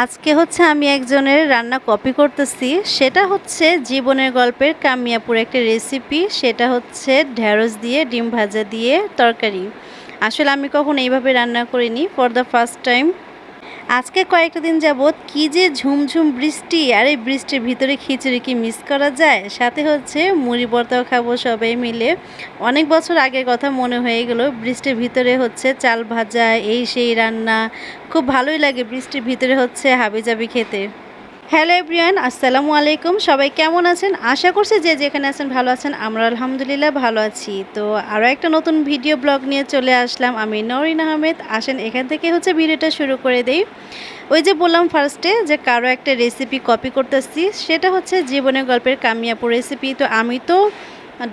আজকে হচ্ছে আমি একজনের রান্না কপি করতেছি। সেটা হচ্ছে জীবনের গল্পের কামিয়াপুর একটা রেসিপি সেটা হচ্ছে ঢ্যাঁড়স দিয়ে, ডিম ভাজা দিয়ে তরকারি। আসলে আমি কখনো এইভাবে রান্না করিনি। ফর দ্য ফার্স্ট টাইম আজকে কয়েকটা দিন যাবৎ কী যে ঝুমঝুম বৃষ্টি, আর এই বৃষ্টির ভিতরে খিচুড়ি কি মিস করা যায়? সাথে হচ্ছে মুড়ি ভর্তাও খাব সবাই মিলে। অনেক বছর আগের কথা মনে হয়ে গেল, বৃষ্টির ভিতরে হচ্ছে চাল ভাজা, এই সেই রান্না। খুব ভালোই লাগে বৃষ্টির ভিতরে হচ্ছে হাবিজাবি খেতে। হ্যালো এভরিওয়ান, আসসালামু আলাইকুম। সবাই কেমন আছেন? আশা করছি যে যেখানে আছেন ভালো আছেন, আমরা আলহামদুলিল্লাহ ভালো আছি। তো আরও একটা নতুন ভিডিও ব্লগ নিয়ে চলে আসলাম। আমি নরিন আহমেদ। আসেন, এখান থেকে হচ্ছে ভিডিওটা শুরু করে দেই। ওই যে বললাম ফার্স্টে যে কারও একটা রেসিপি কপি করতেছি, সেটা হচ্ছে জীবনের গল্পের কামিয়াপুর রেসিপি তো আমি তো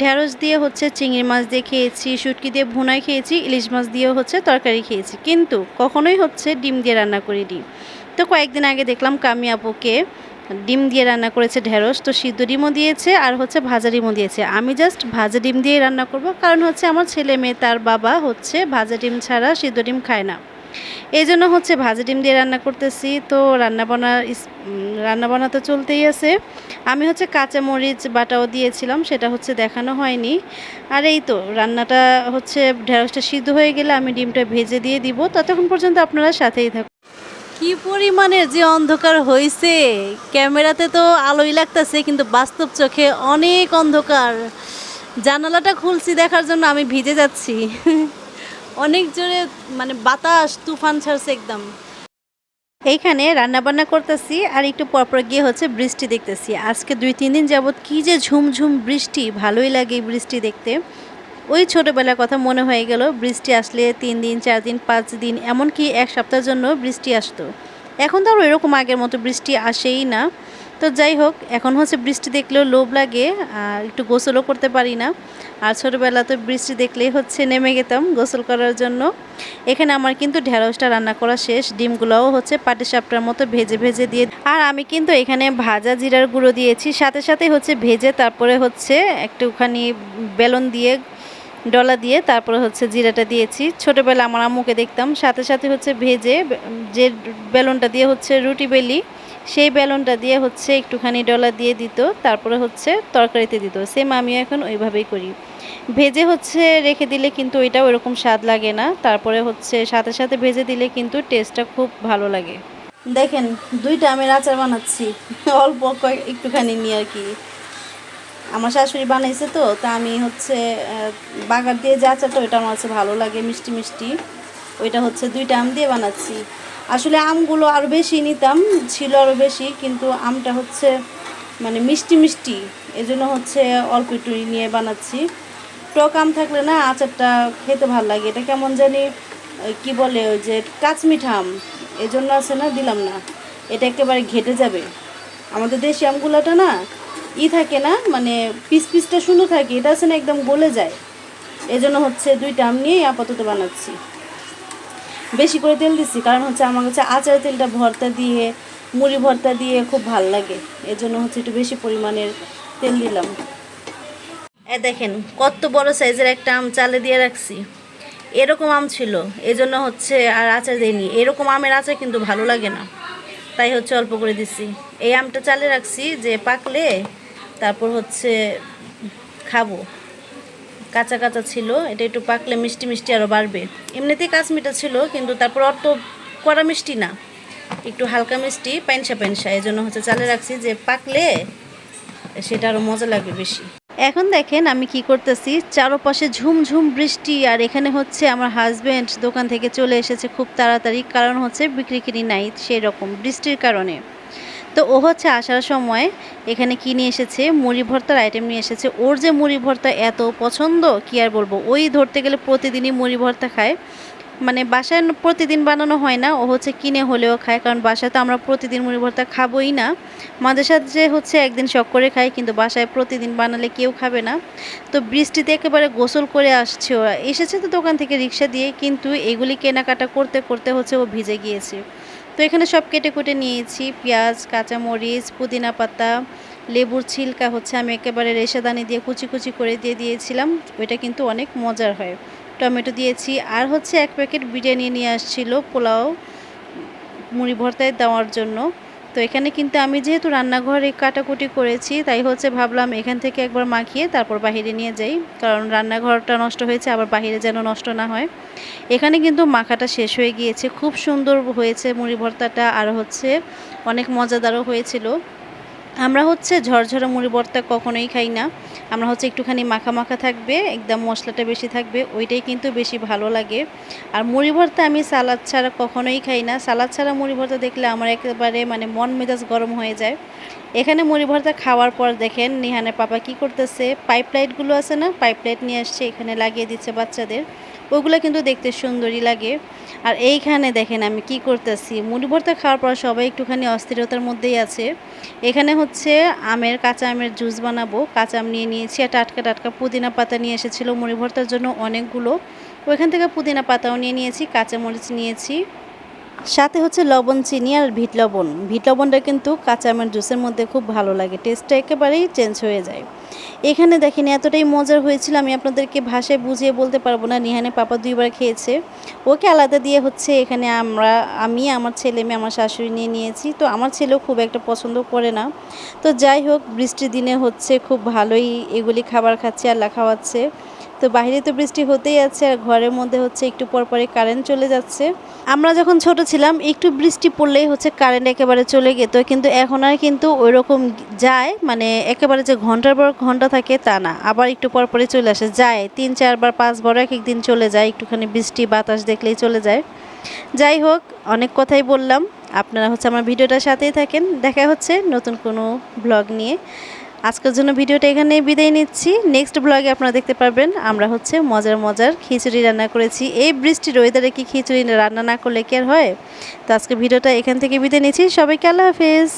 ঢ্যাঁড়স দিয়ে হচ্ছে চিংড়ি মাছ দিয়ে খেয়েছি, শুটকি দিয়ে ভুনাই খেয়েছি, ইলিশ মাছ দিয়েও হচ্ছে তরকারি খেয়েছি। কিন্তু কখনোই হচ্ছে ডিম দিয়ে রান্না করিনি। তো কয়েকদিন আগে দেখলাম কামি আপুকে ডিম দিয়ে রান্না করেছে ঢেঁড়স, তো সিদ্ধ ডিমও দিয়েছে আর হচ্ছে ভাজা ডিমও দিয়েছে। আমি জাস্ট ভাজা ডিম দিয়ে রান্না করব, কারণ হচ্ছে আমার ছেলে মেয়ে, তার বাবা হচ্ছে ভাজা ডিম ছাড়া সিদ্ধ ডিম খায় না। এই জন্য হচ্ছে ভাজা ডিম দিয়ে রান্না করতেছি, তো রান্না বান্না রান্না বান্না তো চলতেই আছে। আমি হচ্ছে কাঁচা মরিচ বাটাও দিয়েছিলাম, সেটা হচ্ছে দেখানো হয়নি। আর এই তো, রান্নাটা হচ্ছে ঢেঁড়সটা সিদ্ধ হয়ে গেলে আমি ডিমটা ভেজে দিয়ে দিব। ততক্ষণ পর্যন্ত আপনারা সাথেই থাকুন। কি পরিমাণের যে অন্ধকার হয়েছে ক্যামেরাতে তো আলোই লাগতেছে, কিন্তু বাস্তব চোখে অনেক অন্ধকার। জানালাটা খুলছি দেখার জন্য আমি ভিজে যাচ্ছি। অনেক জোরে মানে বাতাস, তুফান ছাড়ছে একদম। এইখানে রান্না বান্না করতেছি, আর একটু পরপর গিয়ে হচ্ছে বৃষ্টি দেখতেছি। আজকে দুই, তিন দিন যাবৎ কি যে ঝুমঝুম বৃষ্টি, ভালোই লাগে বৃষ্টি দেখতে। ওই ছোটোবেলার কথা মনে হয়ে গেল, বৃষ্টি আসলে তিন দিন, চার দিন, পাঁচ দিন, এমনকি এক সপ্তাহের জন্য বৃষ্টি আসতো। এখন তো আর এরকম আগের মতো বৃষ্টি আসেই না। তো যাই হোক, এখন হচ্ছে বৃষ্টি দেখলেও লোভ লাগে, আর একটু গোসলও করতে পারি না। আর ছোটোবেলা তো বৃষ্টি দেখলেই হচ্ছে নেমে গেতাম গোসল করার জন্য। এখানে আমার কিন্তু ঢেঁড়সটা রান্না করা শেষ, ডিমগুলোও হচ্ছে পাটি সাপটার মতো ভেজে ভেজে দিয়ে। আর আমি কিন্তু এখানে ভাজা জিরার গুঁড়ো দিয়েছি, সাথে সাথে হচ্ছে ভেজে তারপরে হচ্ছে একটুখানি বেলন দিয়ে ডলা দিয়ে তারপরে হচ্ছে জিরাটা দিয়েছি। ছোটোবেলা আমার আম্মুকে দেখতাম, সাথে সাথে হচ্ছে ভেজে যে বেলনটা দিয়ে হচ্ছে রুটি বেলি, সেই বেলনটা দিয়ে হচ্ছে একটুখানি ডলা দিয়ে দিত, তারপরে হচ্ছে তরকারিতে দিত। সেম আমিও এখন ওইভাবেই করি। ভেজে হচ্ছে রেখে দিলে কিন্তু ওইটা ওরকম স্বাদ লাগে না। তারপরে হচ্ছে সাথে সাথে ভেজে দিলে কিন্তু টেস্টটা খুব ভালো লাগে। দেখেন, দুইটা আমি আচার বানাচ্ছি। অল্প একটুখানি নিয়ে আর কি। আমার শাশুড়ি বানাইছে তো, তা আমি হচ্ছে বাগার দিয়ে যে আচারটা ওইটা আমার কাছে ভালো লাগে, মিষ্টি মিষ্টি। ওইটা হচ্ছে দুইটা আম দিয়ে বানাচ্ছি। আসলে আমগুলো আরও বেশি নিতাম, ছিল আরও বেশি, কিন্তু আমটা হচ্ছে মানে মিষ্টি মিষ্টি, এজন্য হচ্ছে অল্প একটু নিয়ে বানাচ্ছি। টক আম থাকলে না আচারটা খেতে ভালো লাগে, এটা কেমন জানি কি বলে ওই যে কাঁচমিঠা আম, এজন্য আছে না, দিলাম না। এটা একেবারে ঘেটে যাবে। আমাদের দেশি আমগুলোটা না ই থাকে না মানে পিস পিসটা সুন্দর থাকে, এটা আছে না একদম গলে যায়। এজন্য হচ্ছে দুইটা আম নিয়েই আপাতত বানাচ্ছি। বেশি করে তেল দিচ্ছি কারণ হচ্ছে আমার কাছে আচার তেলটা ভর্তা দিয়ে, মুড়ি ভর্তা দিয়ে খুব ভালো লাগে। এজন্য হচ্ছে একটু বেশি পরিমাণের তেল দিলাম। এ দেখেন, কত বড় সাইজের একটা আম চালে দিয়ে রাখছি। এরকম আম ছিল, এজন্য হচ্ছে আর আচার দেয়নি এরকম আমের আচার কিন্তু ভালো লাগে না। তাই হচ্ছে অল্প করে দিছি। এই আমটা চালে রাখছি যে পাকলে তারপর হচ্ছে খাব। কাঁচা কাঁচা ছিল, এটা একটু পাকলে মিষ্টি মিষ্টি আরও বাড়বে। এমনিতেই কাশ্মিটা ছিল, কিন্তু তারপর অত কড়া মিষ্টি না। একটু হালকা মিষ্টি প্যানসা প্যানসা এই জন্য হচ্ছে চালে রাখছি যে পাকলে সেটা আরও মজা লাগবে বেশি। এখন দেখেন আমি কি করতেছি, চারপাশে ঝুমঝুম বৃষ্টি, আর এখানে হচ্ছে আমার হাজব্যান্ড দোকান থেকে চলে এসেছে খুব তাড়াতাড়ি, কারণ হচ্ছে বিক্রি কিনি নাই, সেই রকম বৃষ্টির কারণে। তো ও হচ্ছে আসার সময় এখানে কি নিয়ে এসেছে? মুড়ি ভর্তার আইটেম নিয়ে এসেছে। ওর যে মুড়ি ভর্তা এত পছন্দ, কি আর বলব? ওই ধরতে গেলে প্রতিদিনই মুড়ি ভর্তা খায়। মানে বাসায় প্রতিদিন বানানো হয় না। ও হচ্ছে কিনে হলেও খায়। কারণ বাসায় তো আমরা প্রতিদিন মুড়ি ভর্তা খাবোই না। মাঝে সাথে হচ্ছে একদিন শখ করে খাই কিন্তু বাসায় প্রতিদিন বানালে কেউ খাবে না। তো বৃষ্টিতে একেবারে গোসল করে আসছে ওরা। এসেছে তো দোকান থেকে রিক্সা দিয়ে, কিন্তু এগুলি কেনাকাটা করতে করতে হচ্ছে ও ভিজে গিয়েছে। তো এখানে সব কেটে কুটে নিয়েছি। পেঁয়াজ, কাঁচামরিচ, পুদিনা পাতা, লেবুর ছিলকা হচ্ছে আমি একেবারে রেশাদানি দিয়ে কুচি কুচি করে দিয়ে দিয়েছিলাম। ওইটা কিন্তু অনেক মজার হয়। টমেটো দিয়েছি। আর হচ্ছে এক প্যাকেট বিরিয়ানি নিয়ে আসছিল পোলাও মুড়ি ভর্তায় দেওয়ার জন্য। তো এখানে কিন্তু আমি যেহেতু রান্নাঘরে কাটাকুটি করেছি, তাই হচ্ছে ভাবলাম এখান থেকে একবার মাখিয়ে তারপর বাহিরে নিয়ে যাই। কারণ রান্নাঘরটা নষ্ট হয়েছে, আবার বাহিরে যেন নষ্ট না হয়। এখানে কিন্তু মাখাটা শেষ হয়ে গিয়েছে। খুব সুন্দর হয়েছে মুড়ি ভর্তাটা, আর হচ্ছে অনেক মজাদারও হয়েছিল। আমরা হচ্ছে ঝরঝরে মুড়ি ভর্তা কখনোই খাই না। আমরা হচ্ছে একটুখানি মাখা মাখা থাকবে, একদম মশলাটা বেশি থাকবে, ওইটাই কিন্তু বেশি ভালো লাগে। আর মুড়ি ভর্তা আমি সালাদ ছাড়া কখনোই খাই না। সালাদ ছাড়া মুড়ি ভর্তা দেখলে আমার একেবারে মানে মন মেজাজ গরম হয়ে যায়। এখানে মুড়ি ভর্তা খাওয়ার পর দেখেন নিহানের পাপা কি করতেছে। পাইপ লাইটগুলো আছে না পাইপ লাইট নিয়ে আসছে, এখানে লাগিয়ে দিচ্ছে বাচ্চাদের। ওগুলো কিন্তু দেখতে সুন্দরই লাগে। আর এইখানে দেখেন আমি কি করতেছি। মুড়ি ভর্তা খাওয়ার পর সবাই একটুখানি অস্থিরতার মধ্যেই আছে। এখানে হচ্ছে আমের কাঁচা আমের জুস বানাবো, কাঁচা আম নিয়ে নিয়েছি আর টাটকা টাটকা পুদিনা পাতা নিয়ে এসেছিল, মুড়ি ভর্তার জন্য অনেকগুলো। ওইখান থেকে পুদিনা পাতাও নিয়ে নিয়েছি কাঁচা মরিচ নিয়েছি। সাথে হচ্ছে লবণ, চিনি আর ভিট লবণ। ভিট লবণটা কিন্তু কাঁচা আমের জুসের মধ্যে খুব ভালো লাগে, টেস্টটা একেবারেই চেঞ্জ হয়ে যায়। এখানে দেখেন এতটাই মজার হয়েছিল, আমি আপনাদেরকে ভাষায় বুঝিয়ে বলতে পারব না নিহানে পাপা দুইবার খেয়েছে। ওকে আলাদা দিয়ে হচ্ছে এখানে আমরা, আমি, আমার ছেলে মেয়ে, আমার শাশুড়ি নিয়ে নিয়েছি। তো আমার ছেলেও খুব একটা পছন্দ করে না। তো যাই হোক, বৃষ্টির দিনে হচ্ছে খুব ভালোই এগুলি খাবার খাচ্ছে, আল্লাহ খাওয়াচ্ছে। তো বাইরে তো বৃষ্টি হতেই আছে আর ঘরের মধ্যে হচ্ছে একটু পর পরে কারেন্ট চলে যাচ্ছে। আমরা যখন ছোট ছিলাম, একটু বৃষ্টি পড়লেই হচ্ছে কারেন্ট একেবারে চলে যেত কিন্তু এখন আর কিন্তু ওই রকম যায় মানে একেবারে যে ঘণ্টার পর ঘণ্টা থাকে তা না। আবার একটু পর পরে চলে আসে, যায়। তিন চারবার পাঁচবার এক এক দিন চলে যায়, একটুখানি বৃষ্টি, বাতাস দেখলেই চলে যায়। যাই হোক, অনেক কথাই বললাম। আপনারা হচ্ছে আমার ভিডিওটার সাথেই থাকেন। দেখা হচ্ছে নতুন কোনো ব্লগ নিয়ে। আজকের জন্য ভিডিওটা এখানে বিদায় নিচ্ছি। নেক্সট ব্লগে আপনারা দেখতে পারবেন, আমরা হচ্ছে মজার মজার খিচুড়ি রান্না করেছি। এই বৃষ্টির ওয়েদারে কি খিচুড়ি রান্না না করলে কি আর হয়? তো আজকে ভিডিওটা এখান থেকে বিদায় নিচ্ছি। সবাইকে আল্লাহ হাফেজ।